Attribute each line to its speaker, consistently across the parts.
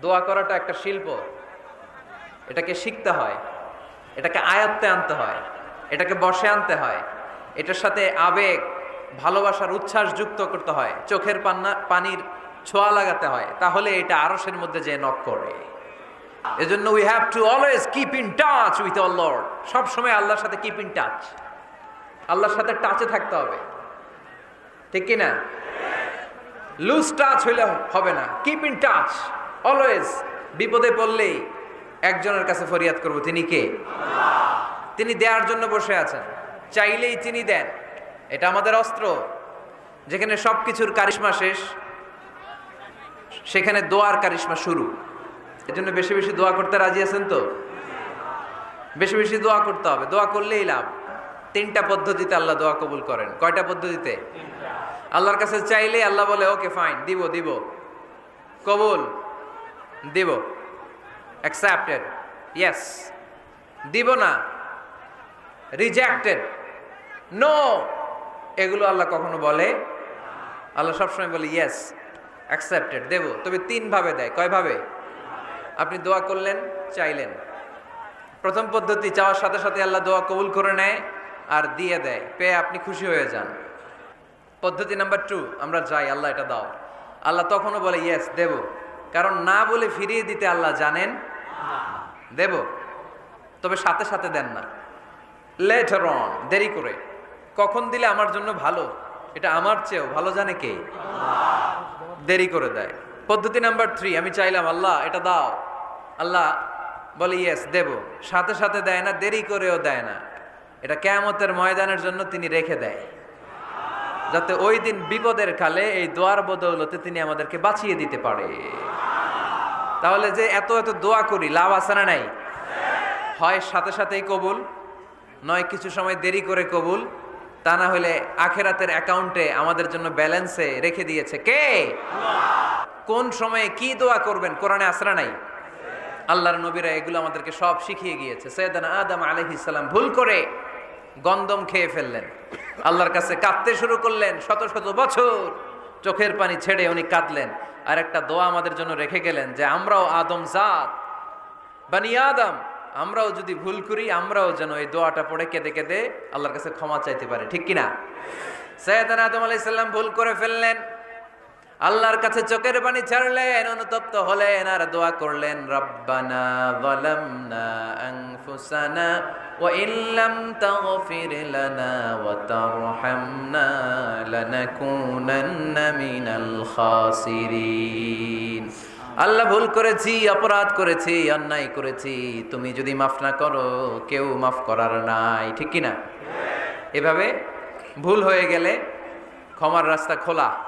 Speaker 1: দোয়া করাটা একটা শিল্প। এটাকে শিখতে হয়। এটাকে আয়ত্তে আনতে হয়। এটাকে বসে আনতে হয়। এটার সাথে আবেগ, ভালোবাসার উচ্ছ্বাস যুক্ত করতে হয়। চোখের পান্না, পানির ছোঁয়া লাগাতে হয়। তাহলে এটা আরসের মধ্যে যে নক করে। এজন্য we have to always keep in touch with all Lord সবসময় আল্লাহর সাথে কিপ ইন টাচ আল্লাহর সাথে টাচে থাকতে হবে। ঠিক কি না লুজ টাচ হইলে হবে না। কিপ ইন টাচ অলওয়েজ বিপদে পড়লেই একজনের কাছে ফরিয়াদ করব। তিনি কে? তিনি দেওয়ার জন্য বসে আছেন। চাইলেই তিনি দেন। এটা আমাদের অস্ত্র। যেখানে সব কিছুর কারিশমা শেষ সেখানে দোয়ার কারিশমা শুরু। এজন্য বেশি বেশি দোয়া করতে রাজি আছেন তো? বেশি বেশি দোয়া করতে হবে। দোয়া করলেই লাভ। তিনটা পদ্ধতিতে আল্লাহ দোয়া কবুল করেন। কয়টা পদ্ধতিতে? আল্লাহর কাছে চাইলেই আল্লাহ বলে ওকে ফাইন দিব দিব। কবুল। দিব। অ্যাকসেপ্টেড ইয়েস দিব না। রিজেক্টেড নো এগুলো আল্লাহ কখনো বলে? আল্লাহ সবসময় বলে ইয়েস অ্যাকসেপ্টেড দেব। তবে তিনভাবে দেয়। কয়ভাবে আপনি দোয়া করলেন, চাইলেন। প্রথম পদ্ধতি, চাওয়ার সাথে সাথে আল্লাহ দোয়া কবুল করে নেয় আর দিয়ে দেয়। পেয়ে আপনি খুশি হয়ে যান। পদ্ধতি নাম্বার টু আমরা যাই, আল্লাহ এটা দাও। আল্লাহ তখনও বলে ইয়েস দেব। কারণ না বলে ফিরিয়ে দিতে আল্লাহ জানেন দেব, তবে সাথে সাথে দেন না। লেটার অন দেরি করে। কখন দিলে আমার জন্য ভালো? এটা আমার চেয়েও ভালো জানে কে? দেরি করে দেয়। পদ্ধতি নাম্বার থ্রি আমি চাইলাম, আল্লাহ, এটা দাও। আল্লাহ বলে ইয়েস দেব। সাথে সাথে দেয় না, দেরি করেও দেয় না। এটা কেয়ামতের ময়দানের জন্য তিনি রেখে দেয়। যাতে ওই দিন বিপদের কালে এই দোয়ার বদৌলতে তিনি আমাদেরকে বাঁচিয়ে দিতে পারে। তাহলে যে এত এত দোয়া করি, লাভ আছে না নাই? হয় সাথে সাথেই কবুল, নয় কিছু সময় দেরি করে কবুল, তা না হলে আখেরাতের অ্যাকাউন্টে আমাদের জন্য ব্যালেন্সে রেখে দিয়েছে। কে? কোন সময়ে কি দোয়া করবেন? কোরআনে আসরা নাই? আল্লাহর নবীরা এগুলো আমাদেরকে সব শিখিয়ে গিয়েছে। সৈয়দানা আদম আলাইহিস সালাম ভুল করে গন্দম খেয়ে ফেললেন। আল্লাহর কাছে কাঁদতে শুরু করলেন শত শত বছর। চোখের পানি ছেড়ে উনি কাঁদলেন। আর একটা দোয়া আমাদের জন্য রেখে গেলেন যে, আমরাও আদম জাত, বানি আদম, আমরাও যদি ভুল করি, আমরাও যেন এই দোয়াটা পড়ে কেঁদে কেঁদে আল্লাহর কাছে ক্ষমা চাইতে পারে। ঠিক কিনা? সৈয়দ আদম আলাইসাল্লাম ভুল করে ফেললেন। আল্লাহর কাছে চোখের পানি ছাড়লেন, অনুতপ্ত হলেন আর দোয়া করলেন, রব্বানা আল্লাহ ভুল করেছি, অপরাধ করেছি, অন্যায় করেছি, তুমি যদি মাফ না করো, কেউ মাফ করার নাই, ঠিক কি না এভাবে ভুল হয়ে গেলে ক্ষমার রাস্তা খোলা।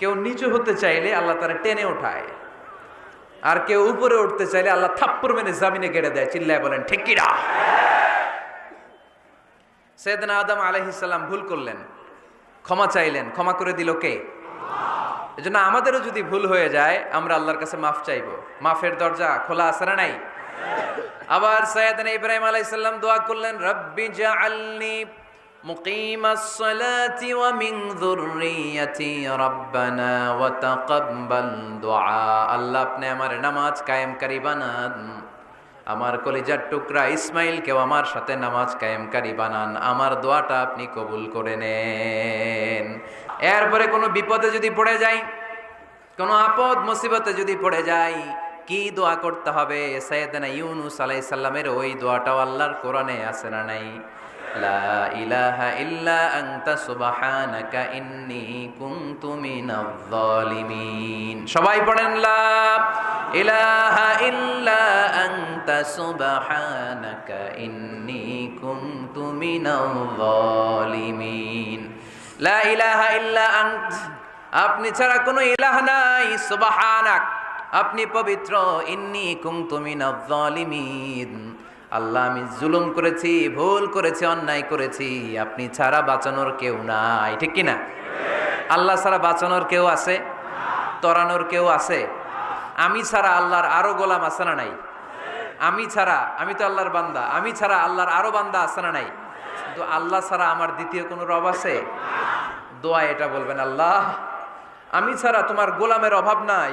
Speaker 1: কেউ নিচু হতে চাইলে আল্লাহ তারা টেনে ওঠায়। আর কেউ উপরে উঠতে চাইলে আল্লাহ থাপ্পর মেনে জামিনে গেড়ে দেয়, চিল্লায় বলেন ঠিকিরা সৈয়দনা আদম আলহিসাল্লাম ভুল করলেন। ক্ষমা চাইলেন। ক্ষমা করে দিল কে? এজন্য আমাদেরও যদি ভুল হয়ে যায়, আমরা আল্লাহর কাছে মাফ চাইব। মাফের দরজা খোলা না নাই? আবার সৈয়দনা ইব্রাহিম আলাইসাল্লাম দোয়া করলেন, রব্বি জাআলনি মুকিম الصلاة ومن ذريتي ربنا وتقبل دعاء আল্লাহ আপনি আমার নামাজ কায়েমকারী বানান আমার কলিজার টুকরা ইসমাইলকেও আমার সাথে নামাজ কায়েমকারী বানান আমার দোয়াটা আপনি কবুল করে নেন এরপরে কোনো বিপদে যদি পড়ে যাই কোনো আপদ মুসিবতে যদি পড়ে যাই কি দোয়া করতে হবে সৈয়দনা ইউনুস আলাইহিস সালামের ওই দোয়াটাও আল্লাহর কোরআনে আছে না নাই লা ইলাহা ইল্লা আনতা সুবহানাকা ইন্নী কুনতু মিনাজ জালিমিন সবাই পড়েন, লা ইলাহা ইল্লা আনতা সুবহানাকা ইন্নী কুনতু মিনাজ জালিমিন লা ইলাহা ইল্লা আন্ত, আপনি ছাড়া কোনো ইলাহ নাই, সুবহানাক। আপনি পবিত্র, ইন্নি কুনতু মিনাজ জালিমিন আল্লাহ, আমি জুলুম করেছি, ভুল করেছি, অন্যায় করেছি, আপনি ছাড়া বাঁচানোর কেউ নাই, ঠিক কি না আল্লাহ ছাড়া বাঁচানোর কেউ আছে? তরানোর কেউ আছে? আমি ছাড়া আল্লাহর আরও গোলাম আছে না নাই? আমি ছাড়া, আমি তো আল্লাহর বান্দা, আমি ছাড়া আল্লাহর আরও বান্দা আছে না নাই? কিন্তু আল্লাহ ছাড়া আমার দ্বিতীয় কোনো রব আছে? দোয়া এটা বলবেন, আল্লাহ, আমি ছাড়া তোমার গোলামের অভাব নাই।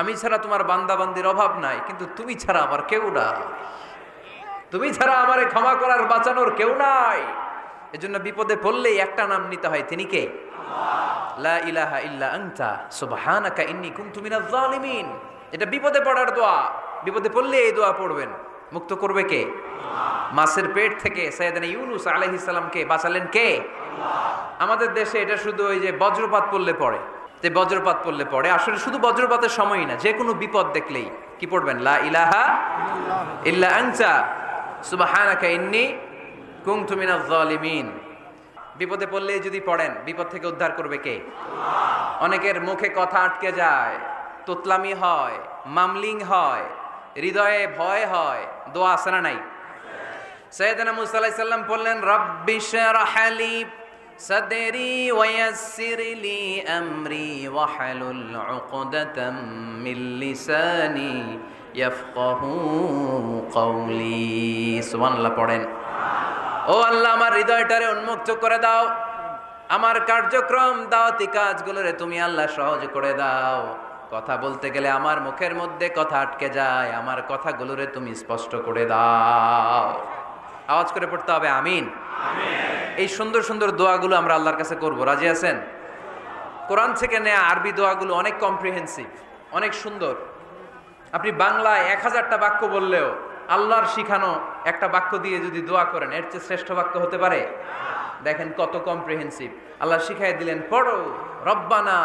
Speaker 1: আমি ছাড়া তোমার বান্দাবান্দির অভাব নাই, কিন্তু তুমি ছাড়া আমার কেউ নাই। তুমি ছাড়া আমারে ক্ষমা করার, বাঁচানোর কেউ নাই। এজন্য বিপদে পড়লেই একটা নাম নিতে হয়, তিনি কে? লা ইন্নী এটা বিপদে পড়ার দোয়া, বিপদে পড়লে এই দোয়া পড়বেন। মুক্ত করবে কে? মাছের পেট থেকে ইউনুস বাঁচালেন কে? আমাদের দেশে এটা শুধু ওই যে বজ্রপাত পড়লে পড়ে। যে বজ্রপাত পড়লে পড়ে। আসলে শুধু বজ্রপাতের সময়ই না যে কোনো বিপদ দেখলেই। কি পড়বেন? লা ইলাহা ইল্লা আনতা। সুবহানাকা ইন্নী কুনতু মিনাজ জালিমিন। বিপদে পড়লে যদি পড়েন, বিপদ থেকে উদ্ধার করবে কে? অনেকের মুখে কথা আটকে যায়, তোতলামি হয়, মামলিং হয়, হৃদয়ে ভয় হয়, দোয়া আছে না নাই? সৈয়দনা মুসা আলাইহিস সালাম বললেন, রব্বি শরহ লি صدري ويسر لي أمري واحلل عقدة من لساني يفقه قولي سبحان الله পড়েন ও আল্লাহ আমার হৃদয়টারে উন্মুক্ত করে দাও আমার কার্যক্রম দাওয়াতি কাজগুলোরে তুমি আল্লাহ সহজ করে দাও কথা বলতে গেলে আমার মুখের মধ্যে কথা আটকে যায় আমার কথাগুলোরে তুমি স্পষ্ট করে দাও আওয়াজ করে পড়তে হবে আমিন এই সুন্দর সুন্দর দোয়াগুলো আমরা আল্লাহর কাছে করব। রাজি আছেন? কোরআন থেকে নেয়া আরবি দোয়াগুলো অনেক কম্প্রিহেন্সিভ অনেক সুন্দর। আপনি বাংলায় এক হাজারটা বাক্য বললেও আল্লাহর শিখানো একটা বাক্য দিয়ে যদি দোয়া করেন, এর চেয়ে শ্রেষ্ঠ বাক্য হতে পারে? দেখেন কত কম্প্রিহেন্সিভ আল্লাহ শিখাই দিলেন, পড়ো, রব্বানা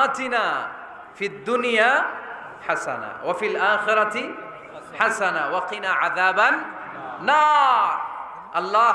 Speaker 1: আচিনা ফিদ দুনিয়া হাসানা ওয়াফিল আখিরাতি হাসানা ওয়াকিনা আদাবান না আল্লাহ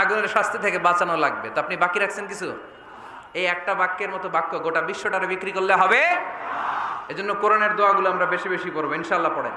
Speaker 1: আগুনের শাস্তি থেকে বাঁচানো লাগবে। তো আপনি বাকি রাখছেন কিছু? এই একটা বাক্যের মতো বাক্য গোটা বিশ্বটারে বিক্রি করলে হবে? এজন্য কোরআনের দোয়াগুলো আমরা বেশি বেশি করব ইনশাল্লাহ পড়েন।